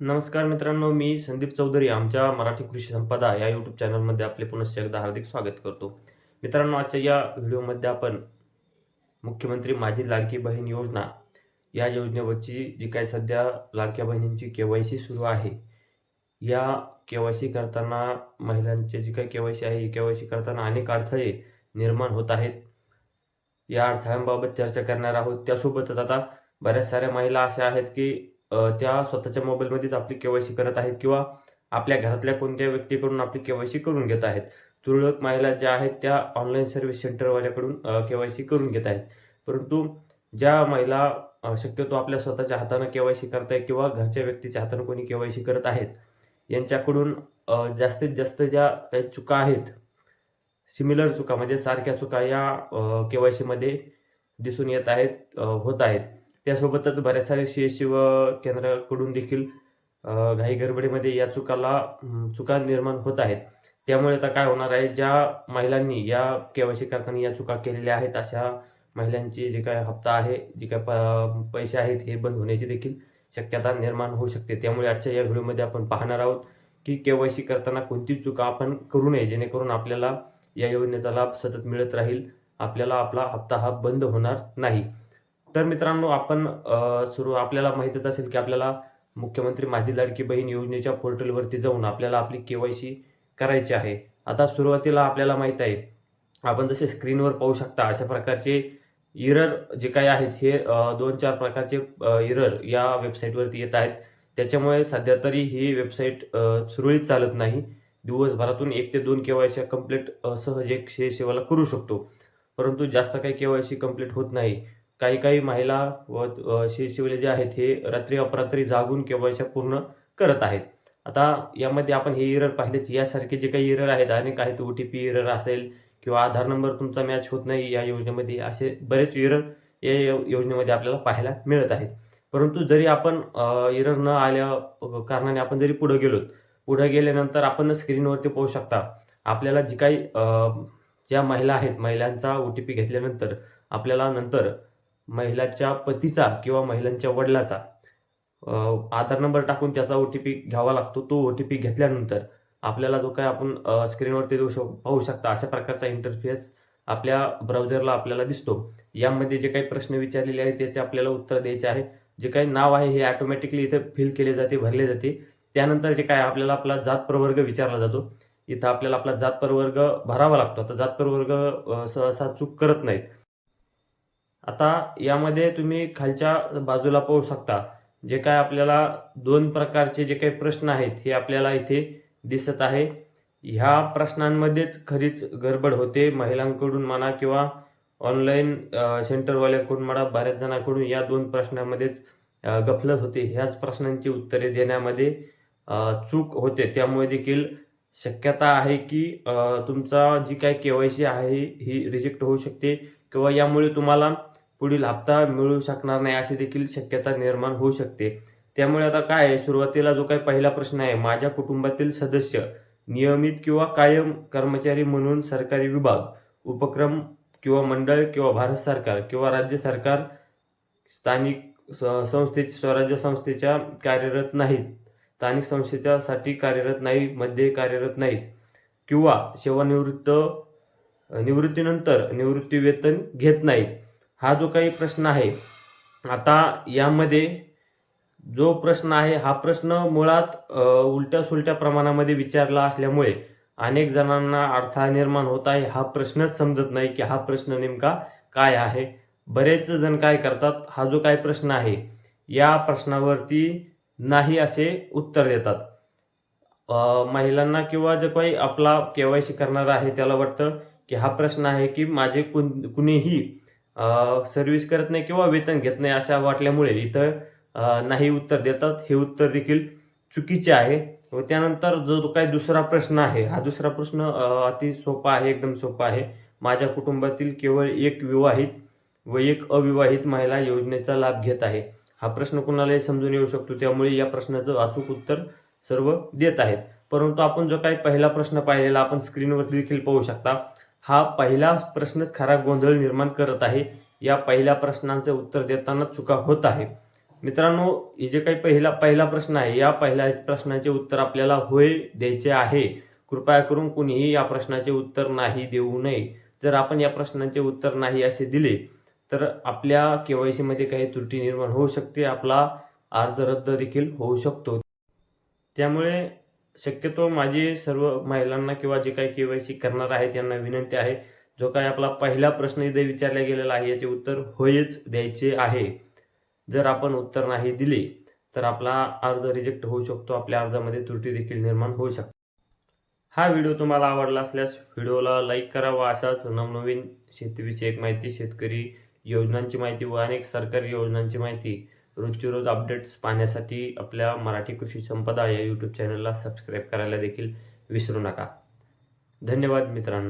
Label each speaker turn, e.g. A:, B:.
A: नमस्कार मित्रांनो मी संदीप चौधरी आमच्या मराठी कृषी संपदा या यूट्यूब चॅनलमध्ये आपले पुनश्च एकदा हार्दिक स्वागत करतो. मित्रांनो आजच्या या व्हिडिओमध्ये आपण मुख्यमंत्री माझी लाडकी बहीण योजना या योजनेवरची जी काय सध्या लाडक्या बहिणींची के वाय सी सुरू आहे या के वाय सी करताना महिलांचे जी काही के वाय सी आहे ही के वाय सी करताना अनेक अडथळे निर्माण होत आहेत. या अडथळ्यांबाबत चर्चा करणार आहोत. त्यासोबतच आता बऱ्याच साऱ्या महिला अशा आहेत की त्या स्वतःच्या मोबाईलमध्येच आपली केवायसी करत आहेत किंवा आपल्या घरातल्या कोणत्या व्यक्तीकडून आपली केवायसी करून घेत आहेत. तुरळक महिला ज्या आहेत त्या ऑनलाईन सर्व्हिस सेंटरवाल्याकडून केवायसी करून घेत आहेत. परंतु ज्या महिला शक्यतो आपल्या स्वतःच्या हातानं केवायसी करतायत किंवा घरच्या व्यक्तीच्या हातानं कोणी केवायसी करत आहेत यांच्याकडून जास्तीत जास्त ज्या काही चुका आहेत सिमिलर चुका म्हणजे सारख्या चुका या केवायसीमध्ये दिसून येत आहेत होत आहेत. त्यासोबतच बऱ्याच सारे सी एस व केंद्राकडून देखील घाई गडबडीमध्ये या चुकाला चुका निर्माण होत आहेत. त्यामुळे आता काय होणार आहे ज्या महिलांनी या केवायसी करताना या चुका केलेल्या आहेत अशा महिलांची जे काय हप्ता आहे जे काय प पैसे आहेत हे बंद होण्याची देखील शक्यता निर्माण होऊ शकते. त्यामुळे आजच्या या व्हिडिओमध्ये आपण पाहणार आहोत की केवायसी करताना कोणती चुका आपण करू नये जेणेकरून आपल्याला या योजनेचा लाभ सतत मिळत राहील. आपल्याला आपला हप्ता हा बंद होणार नाही. तर मित्रांनो आपण सुरू आपल्याला माहीतच असेल की आपल्याला मुख्यमंत्री माझी लाडकी बहीण योजनेच्या पोर्टलवरती जाऊन आपल्याला आपली केवायसी करायची आहे. आता सुरुवातीला आपल्याला माहीत आहे आपण जसे स्क्रीनवर पाहू शकता अशा प्रकारचे इरर जे काही आहेत हे दोन चार प्रकारचे इरर या वेबसाईटवरती येत आहेत. त्याच्यामुळे सध्या तरी ही वेबसाईट सुरळीत चालत नाही. दिवसभरातून एक ते दोन केवायसी कंप्लीट सहज एक सेवाला करू शकतो. परंतु जास्त काही केवायसी कंप्लीट होत नाही. काही काही महिला व शिवले जे आहेत हे रात्री अपरात्री जागून केवायसी पूर्ण करत आहेत. आता यामध्ये आपण हे इरर पाहिलेच. यासारखे जे काही इरर आहेत अनेक काही ओ टी पी इरर असेल किंवा आधार नंबर तुमचा मॅच होत नाही या योजनेमध्ये असे बरेच इरर या योजनेमध्ये आपल्याला पाहायला मिळत आहेत. परंतु जरी आपण इरर न आल्या कारणाने आपण जरी पुढे गेलो पुढे गेल्यानंतर आपण स्क्रीनवरती पाहू शकता. आपल्याला जी काही ज्या महिला आहेत महिलांचा ओ टी पी घेतल्यानंतर आपल्याला नंतर महिलाच्या पतीचा किंवा महिलांच्या वडिलाचा आधार नंबर टाकून त्याचा ओ टी पी घ्यावा लागतो. तो ओ टी पी घेतल्यानंतर आपल्याला जो काय आपण स्क्रीनवरती देऊ शक पाहू शकता. अशा प्रकारचा इंटरफेस आपल्या ब्राउझरला आपल्याला दिसतो. यामध्ये जे काही प्रश्न विचारलेले आहेत त्याचे आपल्याला उत्तर द्यायचे आहे. जे काही नाव आहे हे ऑटोमॅटिकली इथे फिल केले जाते भरले जाते. त्यानंतर जे काय आपल्याला आपला जात प्रवर्ग विचारला जातो. इथं आपल्याला आपला जात प्रवर्ग भरावा लागतो. आता जात प्रवर्ग सहसा चूक करत नाहीत. आता यामध्ये तुम्ही खालच्या बाजूला पाहू शकता. जे काय आपल्याला दोन प्रकारचे जे काही प्रश्न आहेत हे आपल्याला इथे दिसत आहे. ह्या प्रश्नांमध्येच खरीच गडबड होते. महिलांकडून म्हणा किंवा ऑनलाईन सेंटरवाल्याकडून म्हणा बऱ्याच जणांकडून या दोन प्रश्नांमध्येच गफलत होते. ह्याच प्रश्नांची उत्तरे देण्यामध्ये चूक होते. त्यामुळे देखील शक्यता आहे की तुमचा जी काय के वाय सी आहे ही रिजेक्ट होऊ शकते. किंवा यामुळे तुम्हाला पुढील हप्ता मिळू शकणार नाही अशी देखील शक्यता निर्माण होऊ शकते. त्यामुळे आता काय आहे? सुरुवातीला जो काही पहिला प्रश्न आहे माझ्या कुटुंबातील सदस्य नियमित किंवा कायम कर्मचारी म्हणून सरकारी विभाग उपक्रम किंवा मंडळ किंवा भारत सरकार किंवा राज्य सरकार स्थानिक स- संस्थे स्वराज्य संस्थेच्या कार्यरत नाहीत. स्थानिक संस्थेच्यासाठी कार्यरत नाही मध्ये कार्यरत नाहीत. किंवा सेवानिवृत्त निवृत्तीनंतर निवृत्ती वेतन घेत नाहीत. हा जो काही प्रश्न आहे आता यामध्ये जो प्रश्न आहे हा प्रश्न मुळात उलट्या सुलट्या प्रमाणामध्ये विचारला असल्यामुळे अनेक जणांना अडथळा निर्माण होत आहे. हा प्रश्नच समजत नाही की हा प्रश्न नेमका काय आहे. बरेच जण काय करतात हा जो काय प्रश्न आहे या प्रश्नावरती नाही असे उत्तर देतात. महिलांना किंवा जो काही आपला के वाय सी करणार आहे त्याला वाटतं की हा प्रश्न आहे की माझे कुण कुणीही सर्व्हिस करत नाही किंवा वेतन घेत नाही अशा वाटल्यामुळे इथं नाही उत्तर देतात. हे उत्तर देखील चुकीचे आहे. व त्यानंतर जो जो काही दुसरा प्रश्न आहे हा दुसरा प्रश्न अति सोपा आहे एकदम सोपा आहे. माझ्या कुटुंबातील केवळ एक विवाहित व एक अविवाहित महिला योजनेचा लाभ घेत आहे. हा प्रश्न कुणालाही समजून येऊ शकतो. त्यामुळे या प्रश्नाचं अचूक उत्तर सर्व देत आहेत. परंतु आपण जो काही पहिला प्रश्न पाहिलेला आपण स्क्रीनवर देखील पाहू शकता. हा पहिला प्रश्नच खरा गोंधळ निर्माण करत आहे. या पहिल्या प्रश्नांचे उत्तर देताना चुका होत आहे मित्रांनो हे जे काही पहिला पहिला प्रश्न आहे या पहिल्या प्रश्नाचे उत्तर आपल्याला होय द्यायचे आहे. कृपया करून कुणीही या प्रश्नाचे उत्तर नाही देऊ नये. जर आपण या प्रश्नाचे उत्तर नाही असे दिले तर आपल्या के वाय सीमध्ये काही त्रुटी निर्माण होऊ शकते. आपला अर्ज रद्द देखील होऊ शकतो. त्यामुळे शक्यतो माझी सर्व महिलांना किंवा जे काही केवायसी करणार आहेत यांना विनंती आहे जो काय आपला पहिला प्रश्न इथे विचारला गेलेला आहे याचे उत्तर होयच द्यायचे आहे. जर आपण उत्तर नाही दिले तर आपला अर्ज रिजेक्ट होऊ शकतो आपल्या अर्जामध्ये त्रुटी देखील निर्माण होऊ शकते. हा व्हिडिओ तुम्हाला आवडला असल्यास व्हिडिओला लाईक करा व अशाच नवनवीन शेतीविषयक माहिती शेतकरी योजनांची माहिती व अनेक सरकारी योजनांची माहिती रोजची रोज अपडेट्स पाहण्यासाठी आपल्या मराठी कृषी संपदा या यूट्यूब चॅनलला सबस्क्राईब करायला देखील विसरू नका. धन्यवाद मित्रांनो.